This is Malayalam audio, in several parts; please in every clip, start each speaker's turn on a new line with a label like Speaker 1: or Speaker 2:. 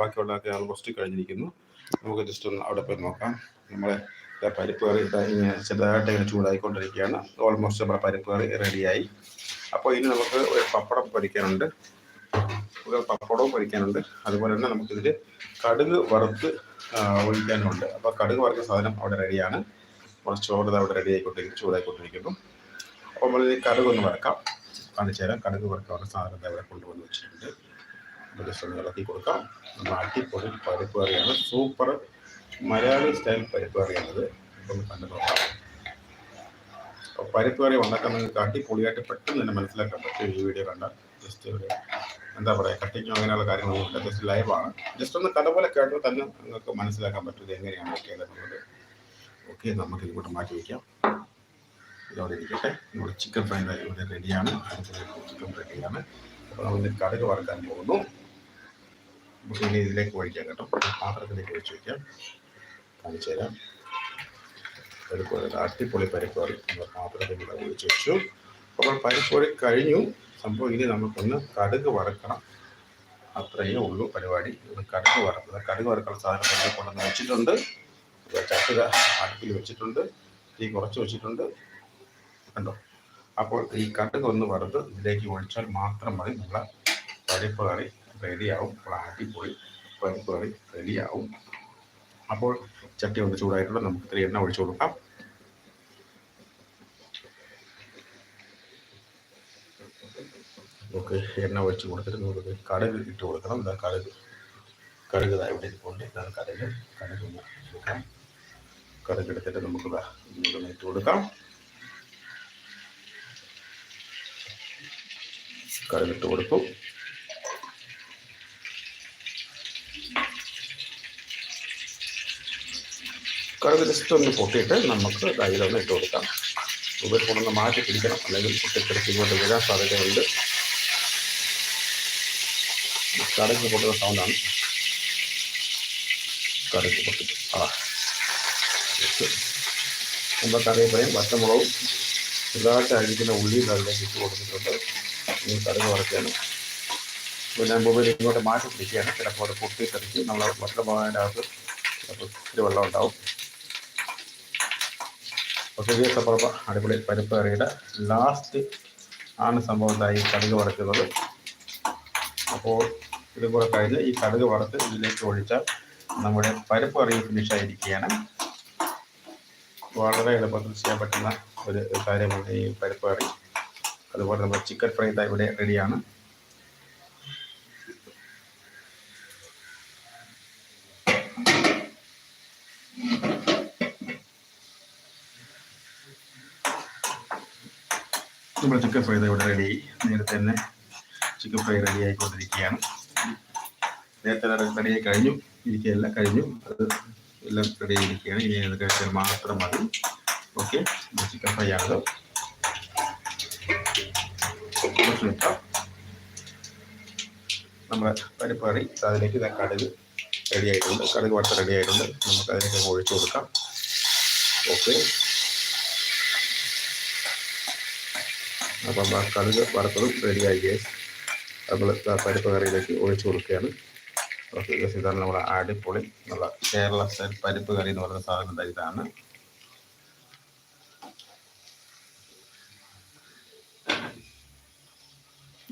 Speaker 1: ബാക്കിയുള്ളതൊക്കെ ഓൾമോസ്റ്റ് കഴിഞ്ഞിരിക്കുന്നു. നമുക്ക് ജസ്റ്റ് ഒന്ന് അവിടെ പോയി നോക്കാം. നമ്മളെ പരിപ്പ് കറി ഇങ്ങനെ ചെറുതായിട്ട് ഇങ്ങനെ ചൂടായിക്കൊണ്ടിരിക്കുകയാണ്. ഓൾമോസ്റ്റ് നമ്മുടെ പരിപ്പ് കറി റെഡിയായി. അപ്പോൾ ഇനി നമുക്ക് ഒരു പപ്പടം പൊരിക്കാനുണ്ട്. പപ്പടവും പൊരിക്കാനുണ്ട്. അതുപോലെ തന്നെ നമുക്കിതിൽ കടുക് വറുത്ത് ഒഴിക്കാനുണ്ട്. അപ്പോൾ കടുക് വറുത്ത സാധനം അവിടെ റെഡിയാണ്. കുറച്ച് ചോറ് അവിടെ റെഡി ആയിക്കൊണ്ടിരിക്കുന്നു ചൂടായിക്കൊണ്ടിരിക്കുന്നു. അപ്പോൾ നമ്മൾ കടുക് ഒന്ന് വറക്കാം. കാണിച്ചു തരാം കടുക് വറുക്കാനുള്ള സാധനം ഇവിടെ കൊണ്ടുവന്ന് വെച്ചിട്ടുണ്ട്. ഒന്ന് ഇളക്കി കൊടുക്കാം. നമ്മൾ അടിപൊളി പരിപ്പ് കറിയാണ്. സൂപ്പർ മലയാളി സ്റ്റൈൽ പരിപ്പ് കറിയാണത് ഒന്ന് കണ്ടു നോക്കാം. അപ്പോൾ പരിപ്പ് കറി ഉണ്ടാക്കാൻ നിങ്ങൾക്ക് അടിപൊളിയായിട്ട് പെട്ടെന്ന് തന്നെ മനസ്സിലാക്കാൻ പറ്റും ഈ വീഡിയോ കണ്ടാൽ. ജസ്റ്റ് ഒരു എന്താ പറയുക കട്ടിങ്ങോ അങ്ങനെയുള്ള കാര്യങ്ങളൊന്നുമില്ല ജസ്റ്റ് ലൈവാണ് ജസ്റ്റ് ഒന്ന് കഥ പോലെ കേട്ടോ തന്നെ നിങ്ങൾക്ക് മനസ്സിലാക്കാൻ പറ്റും എങ്ങനെയാണ് ഓക്കെ എന്നുള്ളത്. ഓക്കെ നമുക്ക് ഇങ്ങോട്ട് മാറ്റി വയ്ക്കാം ഇതോടെ ഇരിക്കട്ടെ. നമ്മുടെ ചിക്കൻ ഫ്രൈ ഇവിടെ റെഡിയാണ് ചിക്കൻ റെഡിയാണ് അപ്പോൾ നമ്മൾ കടുക് വറുക്കാൻ പോകുന്നു. നമുക്ക് ഇനി ഇതിലേക്ക് ഒഴിക്കാം കേട്ടോ. പാത്രത്തിലേക്ക് ഒഴിച്ച് വയ്ക്കാം കാണിച്ചു തരാം. പരിപ്പ് കറി അട്ടിപ്പൊളി പരിപ്പ് കറി നമ്മൾ പാത്രത്തിലൂടെ ഒഴിച്ച് വെച്ചു. അപ്പോൾ പരിപ്പ് കറി കഴിഞ്ഞു. സംഭവം ഇനി നമുക്കൊന്ന് കടുക് വറുക്കണം. അത്രയേ ഉള്ളൂ പരിപാടി. കടുക് വറുക്കുക കടുക് വറുക്കുന്ന സാധനം കൊണ്ടു കൊണ്ടുവന്ന് വെച്ചിട്ടുണ്ട്. ചട്ടുക അടുപ്പിൽ വെച്ചിട്ടുണ്ട്. തീ കുറച്ച് വെച്ചിട്ടുണ്ട്. കണ്ടോ? അപ്പോൾ ഈ കടുക് ഒന്ന് വറുത്ത് ഇതിലേക്ക് ഒഴിച്ചാൽ മാത്രം മതി. നമ്മളെ പരിപ്പ് കറി റെഡിയാവും. അപ്പോൾ അടിപൊളി പരിപ്പ് കറി റെഡിയാവും. അപ്പോൾ ചട്ടി ഒന്ന് ചൂടായിട്ടുള്ള നമുക്ക് ഇത്തിരി എണ്ണ ഒഴിച്ചു കൊടുക്കാം. നമുക്ക് എണ്ണ ഒഴിച്ച് കൊടുത്തിട്ട് നമുക്ക് കടുക് ഇട്ട് കൊടുക്കണം. എന്താ കടുക്. കടുക് ഇവിടെ ഇരിപ്പുണ്ട്. ഇതാണ് കടുക്. കടുക് എടുക്കാം കടുക് എടുത്തിട്ട് നമുക്ക് ഇട്ട് കൊടുക്കാം. കടുക് ഇട്ട് കൊടുത്തു. കടുക് ജസ്റ്റ് ഒന്ന് പൊട്ടിയിട്ട് നമുക്ക് ദാ ഇതിലൊന്ന് ഇട്ട് കൊടുക്കാം. മൊബൈൽ ഫോണൊന്ന് മാറ്റി പിടിക്കണം. അല്ലെങ്കിൽ പൊട്ടിത്തെറിച്ച് ഇങ്ങോട്ട് വീഴാൻ സാധ്യതയുണ്ട്. കടക്ക് പൊട്ടുന്ന സൗണ്ടാണ് കടക്ക് പൊട്ടി ആ. ജസ്റ്റ് നമ്മുടെ കറിവേപ്പിലയും പച്ചമുളകും ചെറുതായിട്ട് അരിക്കുന്ന ഉള്ളിയും അതിലേക്ക് ഇട്ട് കൊടുത്തിട്ടുണ്ട്. ഇനി കടുക് അപ്പോൾ ഞാൻ മൊബൈൽ ഇങ്ങോട്ട് മാറ്റി പിടിക്കുകയാണ്. ചിലപ്പോൾ അത് പൊട്ടിത്തെറിച്ച് നമ്മൾ വട്ടമാവിന്റെ അകത്ത് ചിലപ്പോൾ ഇത്തിരി വെള്ളം ഉണ്ടാവും. ഓക്കെ സപ്പുറപ്പ് അടിപൊളി പരിപ്പ് കറിയുടെ ലാസ്റ്റ് ആണ് സംഭവം എന്താ ഈ കടുക് വറക്കുന്നത്. അപ്പോൾ ഇത് കൂടെ കഴിഞ്ഞ് ഈ കടുക് വറുത്ത് ഇതിലേക്ക് ഒഴിച്ചാൽ നമ്മുടെ പരിപ്പ് കറി ഫിനിഷ് ആയിരിക്കുകയാണ്. വളരെ എളുപ്പത്തിൽ ചെയ്യാൻ പറ്റുന്ന ഒരു കാര്യമാണ് ഈ പരിപ്പ് കറി. അതുപോലെ നമ്മുടെ ചിക്കൻ ഫ്രൈ ഇവിടെ റെഡിയാണ് നമ്മുടെ ചിക്കൻ ഫ്രൈ ഇവിടെ റെഡി നേരത്തെ തന്നെ ചിക്കൻ ഫ്രൈ റെഡി ആയിക്കൊണ്ടിരിക്കുകയാണ്. നേരത്തെ റെഡി ആയി കഴിഞ്ഞു. ഇരിക്കുകയല്ല കഴിഞ്ഞു. അത് എല്ലാം റെഡി ആയിരിക്കുകയാണ്. ഇനി അത് കഴിച്ചാൽ മാത്രം മതി. ഓക്കെ ചിക്കൻ ഫ്രൈ ആണത് നമ്മുടെ പരിപ്പ് കറി അതിലേക്ക് കടുക് റെഡി ആയിട്ടുണ്ട്. കടുക് വറുത്ത് റെഡി ആയിട്ടുണ്ട്. നമുക്ക് അതിലേക്ക് ഒഴിച്ചു കൊടുക്കാം. ഓക്കെ അപ്പം ആ കടുക് വറുത്തതും റെഡിയായി ഗേസ് നമ്മൾ പരിപ്പ് കറിയിലേക്ക് ഒഴിച്ചു കൊടുക്കുകയാണ്. ഗേസ് ഇതാണ് നമ്മുടെ അടിപൊളി നമ്മുടെ കേരള സ്റ്റൈൽ പരിപ്പ് കറി എന്ന് പറയുന്ന സാധനം ഇതാണ്.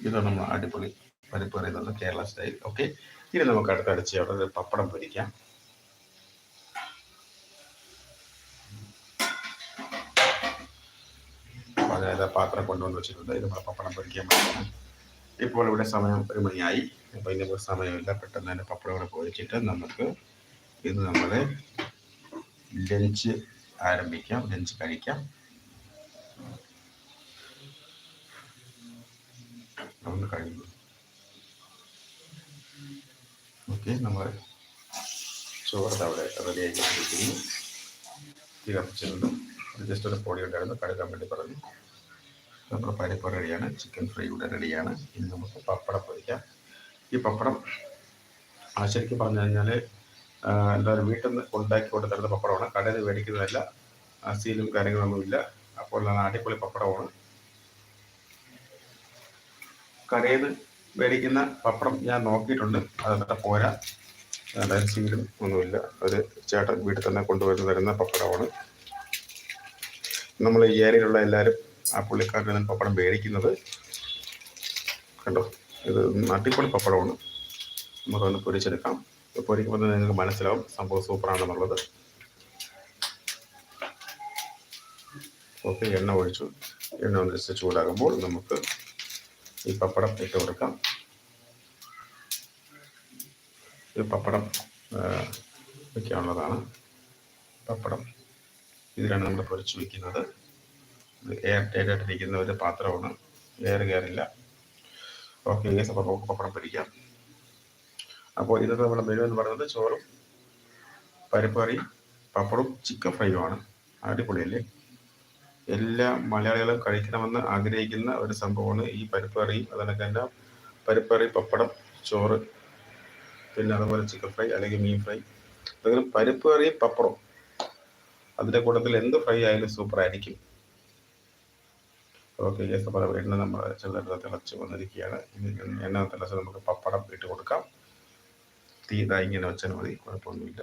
Speaker 1: ഇതാണ് നമ്മുടെ അടിപൊളി പരിപ്പ് കറി എന്ന് കേരള സ്റ്റൈൽ. ഓക്കെ ഇനി നമുക്ക് അടുത്ത അടിച്ച് അവിടെ പപ്പടം പൊരിക്കാം. അതായത് പാത്രം കൊണ്ടുവന്ന് വെച്ചിട്ടുണ്ട്. ഇത് പപ്പടം പൊരിക്കാൻ വേണ്ടിയാണ് ഇപ്പോൾ ഇവിടെ സമയം ഒരു മണിയായി. അപ്പോൾ ഇനി സമയമില്ല. പെട്ടെന്ന് തന്നെ പപ്പടം കൂടെ പൊരിച്ചിട്ട് നമുക്ക് ഇത് നമ്മൾ ലഞ്ച് ആരംഭിക്കാം. ലഞ്ച് കഴിക്കാം. ഒന്ന് കഴിയുന്നു. ഓക്കെ നമ്മൾ ചോറ് അവിടെ റെഡി ആയിക്കൊണ്ടിരിക്കുന്നു. തീ കത്തിച്ചിട്ടുണ്ട്. ജസ്റ്റ് ഒരു പൊടി ഉണ്ടായിരുന്നു. കഴുകാൻ വേണ്ടി പറഞ്ഞു. നമ്മുടെ പരിപ്പ് റെഡിയാണ് ചിക്കൻ ഫ്രൈ ഇവിടെ റെഡിയാണ് ഇനി നമുക്ക് പപ്പടം പൊരിക്കാം. ഈ പപ്പടം ആ ശരിക്കും പറഞ്ഞു കഴിഞ്ഞാൽ എല്ലാവരും വീട്ടിൽ നിന്ന് ഉണ്ടാക്കി കൊണ്ട് തരുന്ന പപ്പടമാണ്. കടയിൽ നിന്ന് മേടിക്കുന്നതല്ല സീലും കാര്യങ്ങളൊന്നുമില്ല അപ്പോൾ നല്ല അടിപൊളി പപ്പടമാണ്. കടയിൽ നിന്ന് മേടിക്കുന്ന പപ്പടം ഞാൻ നോക്കിയിട്ടുണ്ട്. അതത്ര പോരാ. അതായത് സീലും ഒന്നുമില്ല ഒരു ചേട്ടൻ വീട്ടിൽ തന്നെ കൊണ്ടുവരുന്ന തരുന്ന പപ്പടമാണ്. നമ്മൾ ഈ ഏരിയയിലുള്ള എല്ലാവരും ആ പുള്ളിക്കാരിൽ നിന്ന് പപ്പടം മേടിക്കുന്നത്. കണ്ടോ? ഇത് അടിപൊളി പപ്പടമാണ്. നമുക്കൊന്ന് പൊരിച്ചെടുക്കാം. പൊരിക്കുമ്പോൾ തന്നെ നിങ്ങൾക്ക് മനസ്സിലാവും സംഭവം സൂപ്പറാണെന്നുള്ളത്. ഓക്കെ എണ്ണ ഒഴിച്ചു. എണ്ണ ഒന്ന് ചൂടാകുമ്പോൾ നമുക്ക് ഈ പപ്പടം ഇട്ട് കൊടുക്കാം. ഇത് പപ്പടം വയ്ക്കാനുള്ളതാണ് പപ്പടം. ഇതിലാണ് നമ്മൾ പൊരിച്ചു വയ്ക്കുന്നത് ഇത് ടൈറ്റ് ആയിട്ടിരിക്കുന്ന ഒരു പാത്രമാണ്. എയർ കയറില്ല. ഓക്കെ ഏസ് അപ്പോൾ നമുക്ക് പപ്പടം പിടിക്കാം. അപ്പോൾ ഇന്നത്തെ നമ്മുടെ മെനു എന്ന് പറയുന്നത് ചോറും പരിപ്പ് കറി പപ്പടവും ചിക്കൻ ഫ്രൈയുമാണ് അടിപൊളിയല്ലേ? എല്ലാ മലയാളികളും കഴിക്കണമെന്ന് ആഗ്രഹിക്കുന്ന ഒരു സംഭവമാണ് ഈ പരിപ്പ് കറിയും അതിനൊക്കെ എന്റെ പരിപ്പ് കറി പപ്പടം ചോറ് പിന്നെ അതുപോലെ ചിക്കൻ ഫ്രൈ അല്ലെങ്കിൽ മീൻ ഫ്രൈ അതുപോലെ പരിപ്പ് കറിയും പപ്പടവും. അതിന്റെ കൂട്ടത്തിൽ എന്ത് ഫ്രൈ ആയാലും സൂപ്പർ ആയിരിക്കും. ഓക്കെ ഗ്യാസ് അപ്പോൾ എണ്ണ നമ്മൾ ചെറുതായിട്ട് തിളച്ച് വന്നിരിക്കുകയാണ്. എണ്ണ തിളച്ച് നമുക്ക് പപ്പടം ഇട്ട് കൊടുക്കാം. തീ ഇതായി ഇങ്ങനെ വെച്ചാൽ മതി കുഴപ്പമൊന്നുമില്ല.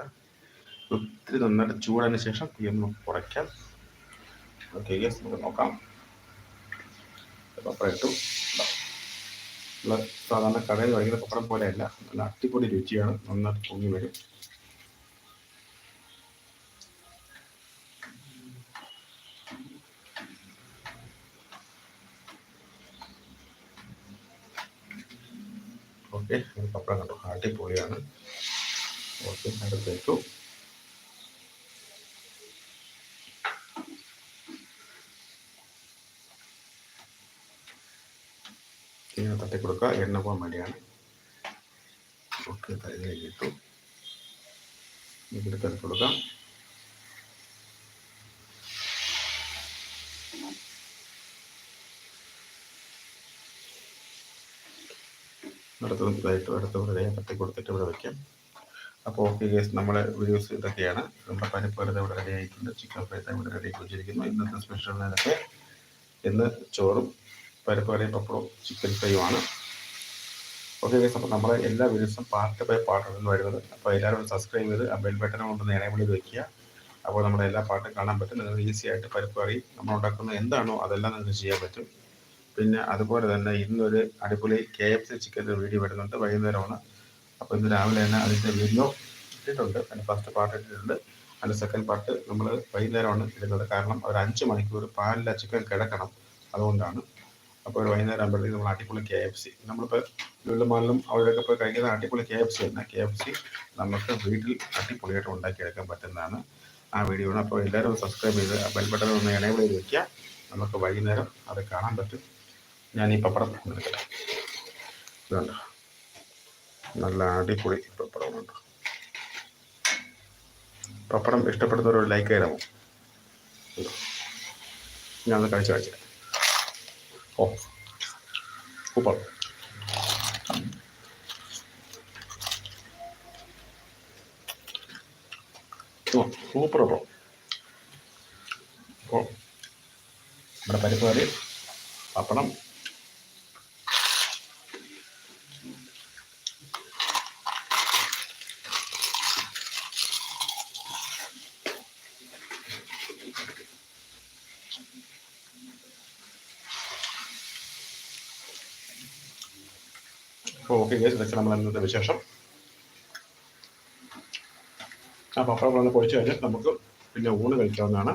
Speaker 1: ഒത്തിരി നന്നായിട്ട് ചൂടാന് ശേഷം തീ ഒന്ന് കുറയ്ക്കാം ഓക്കെ ഗ്യാസ് നമുക്ക് നോക്കാം. പപ്പടം ഇട്ടു. സാധാരണ കടയിൽ കഴിക്കുന്ന പപ്പടം പോലെയല്ല നല്ല അടിപൊളി രുചിയാണ് നന്നായിട്ട് പൊങ്ങി വരും. ഓക്കെ പപ്പടം കണ്ടു? അടിപൊളിയാണ്. ഓക്കെ അടുത്തേക്കു ഇങ്ങനെ തട്ടി കൊടുക്കുക എണ്ണ പോകാൻ വേണ്ടിയാണ് ഓക്കെ ഇതിലേക്ക് ഇട്ടു ഇങ്ങനെ തട്ടി കൊടുക്കാം. അടുത്തത് ഇതായിട്ട് അടുത്ത ഇവിടെ തട്ടി കൊടുത്തിട്ട് ഇവിടെ വയ്ക്കാം അപ്പോൾ ഓക്കെ ഗേസ് നമ്മളെ വീഡിയോസ് ഇതൊക്കെയാണ്. നമ്മുടെ പരിപ്പ് വെറുതെ ഇവിടെ റെഡി ആയിട്ടുണ്ട്. ചിക്കൻ ഫ്രൈ ഇവിടെ റെഡി ആക്കി വെച്ചിരിക്കുന്നു ഇന്നത്തെ സ്പെഷ്യൽ ഇതൊക്കെ ഇന്ന് ചോറും പരിപ്പ് പപ്പടവും ചിക്കൻ ഫ്രൈയുമാണ് ഓക്കെ ഗേസ് അപ്പോൾ നമ്മളെ എല്ലാ വീഡിയോസും പാർട്ട് ബൈ പാർട്ടാണ് വരുന്നത്. അപ്പോൾ എല്ലാവരും സബ്സ്ക്രൈബ് ചെയ്ത് ആ ബെൽ ബട്ടൺ കൊണ്ടൊന്ന് എനേബിൾ ചെയ്ത് വെക്കുക. അപ്പോൾ നമ്മുടെ എല്ലാ പാട്ടും കാണാൻ പറ്റും. നിങ്ങൾക്ക് ഈസി ആയിട്ട് പരിപ്പ് കറി നമ്മൾ ഉണ്ടാക്കുന്ന എന്താണോ അതെല്ലാം നിങ്ങൾക്ക് ചെയ്യാൻ പറ്റും. പിന്നെ അതുപോലെ തന്നെ ഇന്നൊരു അടിപൊളി കെ എഫ് സി ചിക്കന്റെ വീഡിയോ വരുന്നുണ്ട് വൈകുന്നേരമാണ്. അപ്പോൾ ഇന്ന് രാവിലെ തന്നെ അതിന്റെ വീഡിയോ ഇട്ടിട്ടുണ്ട്. അതിന്റെ ഫസ്റ്റ് പാർട്ട് ഇട്ടിട്ടുണ്ട്. അതിന്റെ സെക്കൻഡ് പാർട്ട് നമ്മൾ വൈകുന്നേരമാണ് ഇടുന്നത്. കാരണം ഒരു അഞ്ച് മണിക്കൂർ പാലിൽ ചിക്കൻ കിടക്കണം അതുകൊണ്ടാണ്. അപ്പോൾ ഒരു വൈകുന്നേരം ആകുമ്പോഴത്തേക്ക് നമ്മൾ അടിപൊളി കെ എഫ് സി നമ്മളിപ്പോൾ ലുള്ളുമാളിലും അവിടെയൊക്കെ പോയി കഴിക്കുന്ന അടിപൊളി കെ എഫ് സി തന്നെ. കെ എഫ് സി നമുക്ക് വീട്ടിൽ അടിപൊളിയായിട്ട് ഉണ്ടാക്കിയെടുക്കാൻ പറ്റുന്നതാണ് ആ വീഡിയോ ആണ് അപ്പോൾ എല്ലാവരും സബ്സ്ക്രൈബ് ചെയ്ത് ബെൽ ബട്ടൺ ഒന്ന് എനേബിൾ ചെയ്ത് വയ്ക്കുക നമുക്ക് വൈകുന്നേരം അത് കാണാൻ പറ്റും. ഞാൻ ഈ പപ്പടം എടുക്കട്ടെ. ഇതുണ്ട്. നല്ല അടിപൊളി പപ്പടമുണ്ട് പപ്പടം ഇഷ്ടപ്പെടുന്നവരോട് ലൈക്ക് തരാമോ ഞാനത് കഴിച്ച് കഴിച്ചു ഓ സൂപ്പർ. സൂപ്പർ ബ്രോ അപ്പോൾ നമ്മുടെ പരിപ്പ് പപ്പടം ഓക്കെ ഗൈസ് ഇതൊക്കെ നമ്മൾ ഇന്നത്തെ വിശേഷം ആ പപ്പടം വന്ന് പൊഴിച്ച് കഴിഞ്ഞാൽ നമുക്ക് പിന്നെ ഊണ് കഴിക്കാവുന്നതാണ്.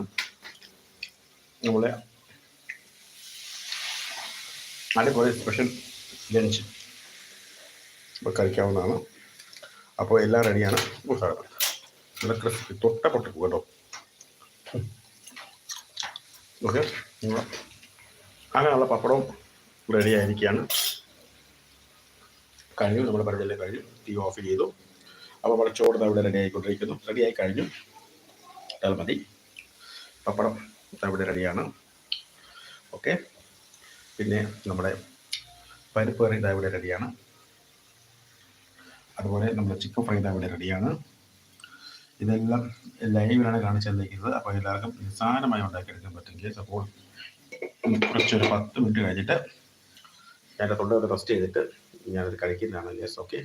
Speaker 1: നമ്മളെ അടിപൊളി സ്പെഷ്യൽ ലഞ്ച് ഇപ്പോൾ കഴിക്കാവുന്നതാണ്. അപ്പോൾ എല്ലാം റെഡിയാണ് നല്ല ക്രിസ്പി തൊട്ട പൊട്ടി കേട്ടോ. ഓക്കെ അങ്ങനെയുള്ള പപ്പടവും റെഡി ആയിരിക്കുകയാണ്. കഴിഞ്ഞു. നമ്മുടെ പരിപാടിയെല്ലാം കഴിഞ്ഞു. തീ ഓഫ് ചെയ്തു. അപ്പോൾ നമ്മുടെ ചോറ് അവിടെ റെഡി ആയിക്കൊണ്ടിരിക്കുന്നു. റെഡി ആയി കഴിഞ്ഞു. ഇട്ടാൽ മതി. പപ്പടം അവിടെ റെഡിയാണ് ഓക്കെ പിന്നെ നമ്മുടെ പരിപ്പ് കറി ഇതാ റെഡിയാണ് അതുപോലെ നമ്മുടെ ചിക്കൻ ഫ്രൈ ഇവിടെ റെഡിയാണ് ഇതെല്ലാം ലൈവിലാണ് കാണിച്ചു തന്നിരിക്കുന്നത് അപ്പോൾ എല്ലാവർക്കും നിസ്സാരമായി ഉണ്ടാക്കിയെടുക്കാൻ പറ്റുമെങ്കിൽ അപ്പോൾ കുറച്ചൊരു പത്ത് മിനിറ്റ് കഴിഞ്ഞിട്ട് എന്റെ തൊണ്ടൊക്കെ റെസ്റ്റ് ചെയ്തിട്ട് ഞാനത് കഴിക്കുന്നതാണ് യെസ് ഓക്കെ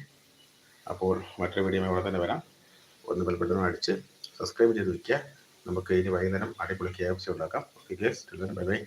Speaker 1: അപ്പോൾ മറ്റൊരു വീഡിയോ ഇവിടെ തന്നെ വരാം. ഒന്ന് ബെൽബട്ടനും അടിച്ച് സബ്സ്ക്രൈബ് ചെയ്ത് വയ്ക്കുക നമുക്ക് ഇനി വൈകുന്നേരം അടിപൊളി കെ ഉണ്ടാക്കാം. Okay bye bye